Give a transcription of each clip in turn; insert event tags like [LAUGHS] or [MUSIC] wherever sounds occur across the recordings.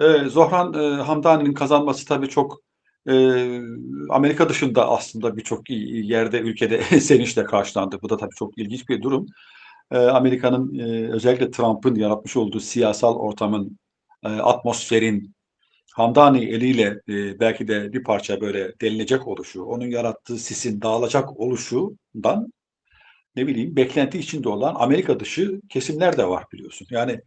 Eee, Zohran, eee, Hamdani'nin kazanması tabii çok, eee, Amerika dışında aslında birçok, yerde, ülkede [LAUGHS] sevinçle karşılandı. Bu da tabii çok ilginç bir durum. Eee, Amerika'nın, eee, özellikle Trump'ın yaratmış olduğu siyasal ortamın, eee, atmosferin Hamdani eliyle, eee, belki de bir parça böyle delinecek oluşu, onun yarattığı sisin dağılacak oluşundan, ne bileyim, beklenti içinde olan Amerika dışı kesimler de var biliyorsun. Yani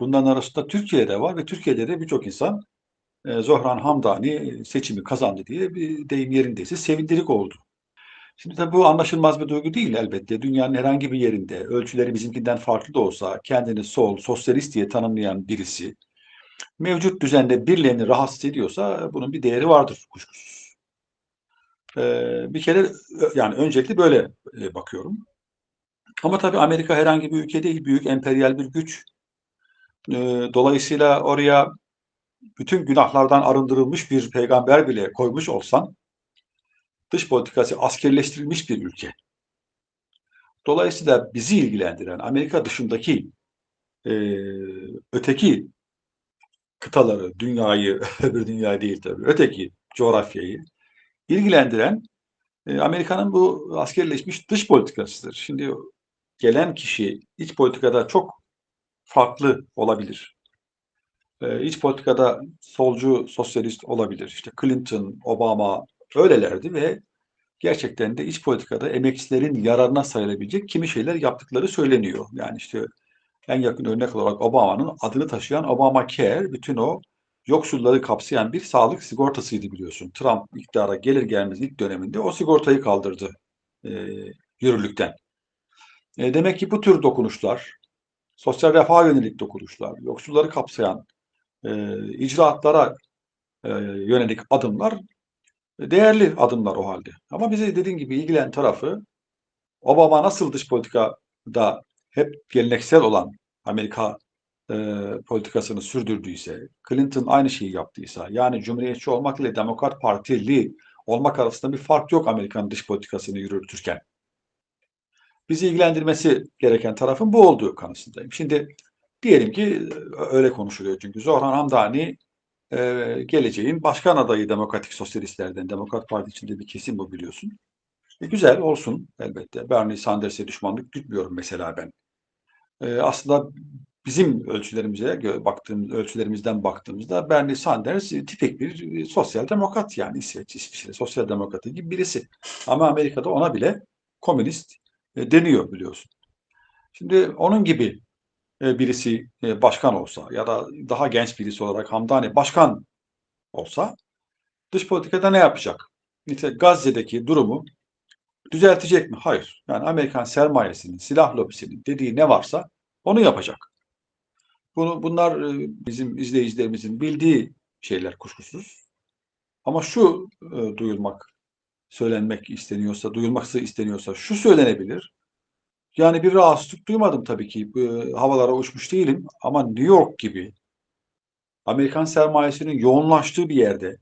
bunların arasında Türkiye de var ve Türkiye'de de birçok insan, eee, Zohran Hamdani seçimi kazandı diye bir deyim yerindeyse sevindirik oldu. Şimdi tabii bu anlaşılmaz bir duygu değil elbette. Dünyanın herhangi bir yerinde ölçüleri bizimkinden farklı da olsa kendini sol, sosyalist diye tanımlayan birisi mevcut düzende birilerini rahatsız ediyorsa bunun bir değeri vardır kuşkusuz. Eee, bir kere yani öncelikle böyle, eee, bakıyorum. Ama tabii Amerika herhangi bir ülke değil, büyük emperyal bir güç. Eee, dolayısıyla oraya bütün günahlardan arındırılmış bir peygamber bile koymuş olsan dış politikası askerleştirilmiş bir ülke. Dolayısıyla bizi ilgilendiren Amerika dışındaki, eee, öteki kıtaları, dünyayı, [LAUGHS] öbür dünyayı değil tabii, öteki coğrafyayı ilgilendiren, eee, Amerika'nın bu askerleşmiş dış politikasıdır. Şimdi gelen kişi iç politikada çok farklı olabilir. Eee, iç politikada solcu, sosyalist olabilir. İşte Clinton, Obama öylelerdi ve gerçekten de iç politikada emekçilerin yararına sayılabilecek kimi şeyler yaptıkları söyleniyor. Yani işte en yakın örnek olarak Obama'nın adını taşıyan Obamacare bütün o yoksulları kapsayan bir sağlık sigortasıydı biliyorsun. Trump iktidara gelir gelmez ilk döneminde o sigortayı kaldırdı, eee, yürürlükten. Eee, demek ki bu tür dokunuşlar, sosyal refaha yönelik dokunuşlar, yoksulları kapsayan, eee, icraatlara, eee, yönelik adımlar değerli adımlar o hâlde. Ama bizi dediğin gibi ilgilendiren tarafı Obama nasıl dış politikada hep geleneksel olan Amerika, eee, politikasını sürdürdüyse, Clinton aynı şeyi yaptıysa, yani cumhuriyetçi olmak ile Demokrat Partili olmak arasında bir fark yok Amerika'nın dış politikasını yürütürken. Bizi ilgilendirmesi gereken tarafın bu olduğu kanısındayım. Şimdi diyelim ki öyle konuşuluyor çünkü Zohran Hamdani, eee, geleceğin başkan adayı Demokratik Sosyalistlerden. Demokrat Parti içinde bir kesim bu biliyorsun. E, güzel olsun elbette. Bernie Sanders'e düşmanlık gütmüyorum mesela ben. Eee, aslında bizim ölçülerimize baktığımız ölçülerimizden baktığımızda Bernie Sanders tipik bir sosyal demokrat yani İsveç, İsviçre sosyal demokratı gibi birisi. Ama Amerika'da ona bile komünist, eee, deniyor biliyorsun. Şimdi onun gibi, eee, birisi, eee, başkan olsa ya da daha genç birisi olarak Hamdani başkan olsa dış politikada ne yapacak? İşte Gazze'deki durumu düzeltecek mi? Hayır. Yani Amerikan sermayesinin, silah lobisinin dediği ne varsa onu yapacak. Bunu bunlar, bizim izleyicilerimizin bildiği şeyler kuşkusuz. Ama şu, duyulmak, söylenmek isteniyorsa, duyulması isteniyorsa şu söylenebilir. Yani bir rahatsızlık duymadım tabii ki. Eee, havalara uçmuş değilim ama New York gibi Amerikan sermayesinin yoğunlaştığı bir yerde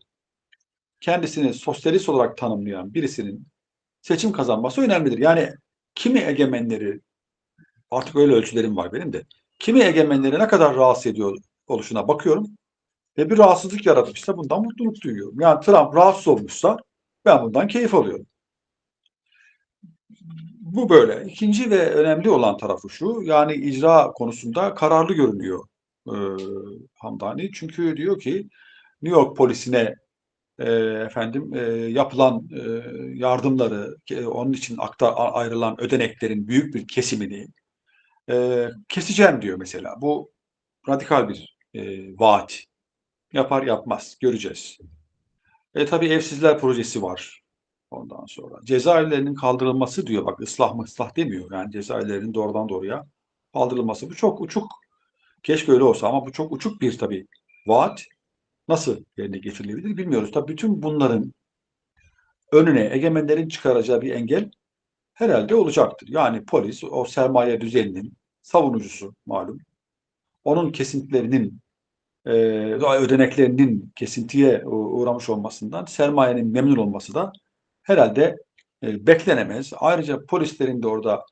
kendisini sosyalist olarak tanımlayan birisinin seçim kazanması önemlidir. Yani kimi egemenleri, artık öyle ölçülerim var benim de, kimi egemenleri ne kadar rahatsız ediyor oluşuna bakıyorum ve bir rahatsızlık yaratmışsa bundan mutluluk duyuyorum. Yani Trump rahatsız olmuşsa ben bundan keyif alıyorum. Bu böyle. 2'nci ve önemli olan tarafı şu, yani icra konusunda kararlı görünüyor, eee, Hamdani. Çünkü diyor ki New York polisine, eee, efendim, eee, yapılan, eee, yardımları, ke onun için akta ayrılan ödeneklerin büyük bir kesimini, eee, keseceğim diyor mesela. Bu radikal bir, eee, vaat. Yapar yapmaz göreceğiz. E, tabii evsizler projesi var ondan sonra. Cezaevlerinin kaldırılması diyor bak ıslah mıslah demiyor. Yani cezaevlerinin doğrudan doğruya kaldırılması. Bu çok uçuk. Keşke öyle olsa ama bu çok uçuk bir tabii vaat. Nasıl yerine getirilebilir bilmiyoruz. Tabii bütün bunların önüne egemenlerin çıkaracağı bir engel herhâlde olacaktır. Yani polis o sermaye düzeninin savunucusu malum. Onun kesintilerinin, eee, ödeneklerinin kesintiye uğramış olmasından sermayenin memnun olması da herhâlde, eee, beklenemez. Ayrıca polislerin de orada,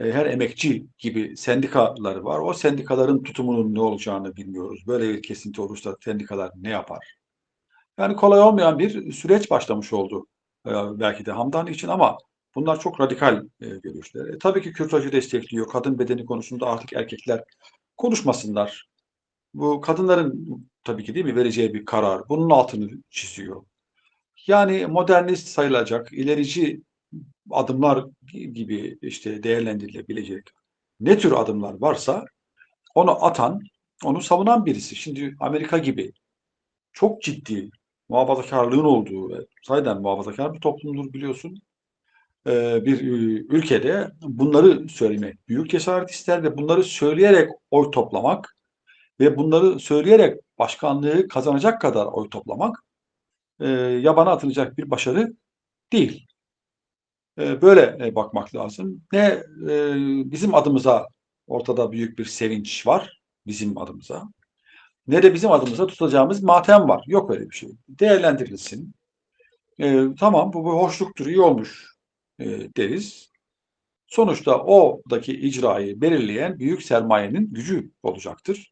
e, her emekçi gibi sendikaları var. O sendikaların tutumunun ne olacağını bilmiyoruz. Böyle bir kesinti olursa sendikalar ne yapar? Yani kolay olmayan bir süreç başlamış oldu e, belki de Hamdani için ama bunlar çok radikal e, görüşler. E, tabii ki kürtajı destekliyor. Kadın bedeni konusunda artık erkekler konuşmasınlar. Bu kadınların tabii ki değil mi vereceği bir karar. Bunun altını çiziyor. Yani modernist sayılacak, ilerici adımlar gibi işte değerlendirilebilecek ne tür adımlar varsa onu atan, onu savunan birisi. Şimdi Amerika gibi çok ciddi muhafazakarlığın olduğu ve sayeden muhafazakar bir toplumdur biliyorsun. Ee, bir ülkede bunları söylemek büyük cesaret ister ve bunları söyleyerek oy toplamak ve bunları söyleyerek başkanlığı kazanacak kadar oy toplamak e, yabana atılacak bir başarı değil. E, böyle e, bakmak lazım. Ne e, bizim adımıza ortada büyük bir sevinç var bizim adımıza. Ne de bizim adımıza tutacağımız matem var. Yok öyle bir şey. Değerlendirilsin. E, tamam bu bir hoşluktur, iyi olmuş e, deriz. Sonuçta oradaki icrayı belirleyen büyük sermayenin gücü olacaktır.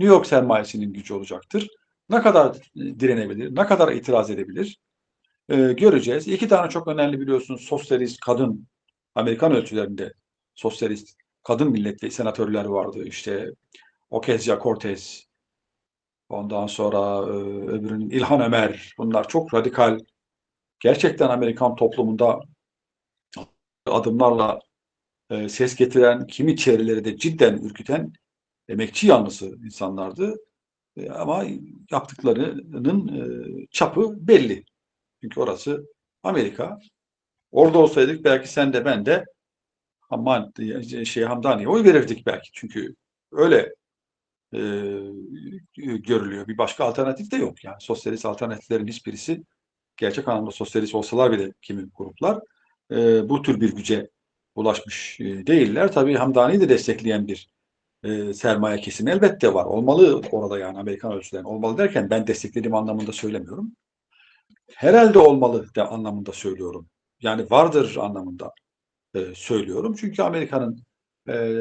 New York sermayesinin gücü olacaktır. Ne kadar direnebilir, ne kadar itiraz edebilir e, göreceğiz. İki tane çok önemli biliyorsunuz sosyalist kadın Amerikan ölçülerinde sosyalist kadın milletvekili senatörler vardı. İşte Ocasio-Cortez, ondan sonra e, öbürünün İlhan Ömer. Bunlar çok radikal, gerçekten Amerikan toplumunda adımlarla e, ses getiren, kimi çevreleri de cidden ürküten emekçi yanlısı insanlardı. E, ama yaptıklarının e, çapı belli. Çünkü orası Amerika. Orada olsaydık belki sen de ben de Hamman, şey Hamdani'ye oy verirdik belki. Çünkü öyle e, görülüyor. Bir başka alternatif de yok. Yani sosyalist alternatiflerin hiçbirisi gerçek anlamda sosyalist olsalar bile kimi gruplar e, bu tür bir güce ulaşmış e, değiller. Tabii Hamdani'yi de destekleyen bir e, sermaye kesimi elbette var. Olmalı orada yani Amerikan ölçülerinde. Olmalı derken ben desteklediğim anlamında söylemiyorum. Herhalde olmalı de anlamında söylüyorum. Yani vardır anlamında e, söylüyorum. Çünkü Amerika'nın e,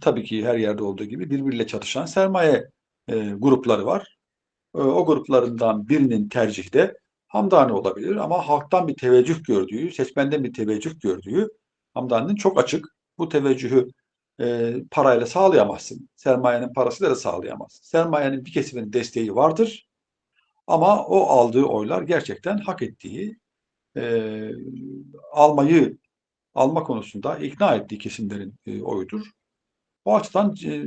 tabii ki her yerde olduğu gibi birbiriyle çatışan sermaye e, grupları var. E, o gruplarından birinin tercihi de Hamdani olabilir ama halktan bir teveccüh gördüğü, seçmenden bir teveccüh gördüğü Hamdani'nin çok açık. Bu teveccühü e, parayla sağlayamazsın. Sermayenin parasıyla da sağlayamazsın. Sermayenin bir kesiminin desteği vardır. Ama o aldığı oylar gerçekten hak ettiği e, almayı alma konusunda ikna ettiği kesimlerin e, oyudur. O açıdan e,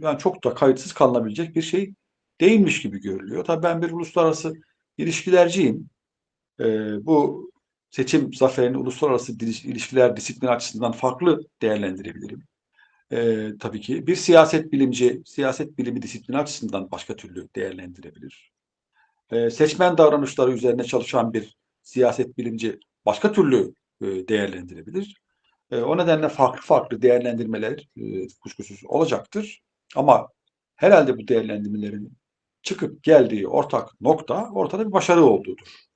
yani çok da kayıtsız kalınabilecek bir şey değilmiş gibi görülüyor. Tabii ben bir uluslararası ilişkilerciyim. E, bu seçim zaferini uluslararası ilişkiler disiplini açısından farklı değerlendirebilirim. E, tabii ki bir siyaset bilimci, siyaset bilimi disiplini açısından başka türlü değerlendirebilir. E, seçmen davranışları üzerine çalışan bir siyaset bilimci başka türlü e, değerlendirebilir. E, o nedenle farklı farklı değerlendirmeler e, kuşkusuz olacaktır. Ama herhalde bu değerlendirmelerin çıkıp geldiği ortak nokta ortada bir başarı olduğudur.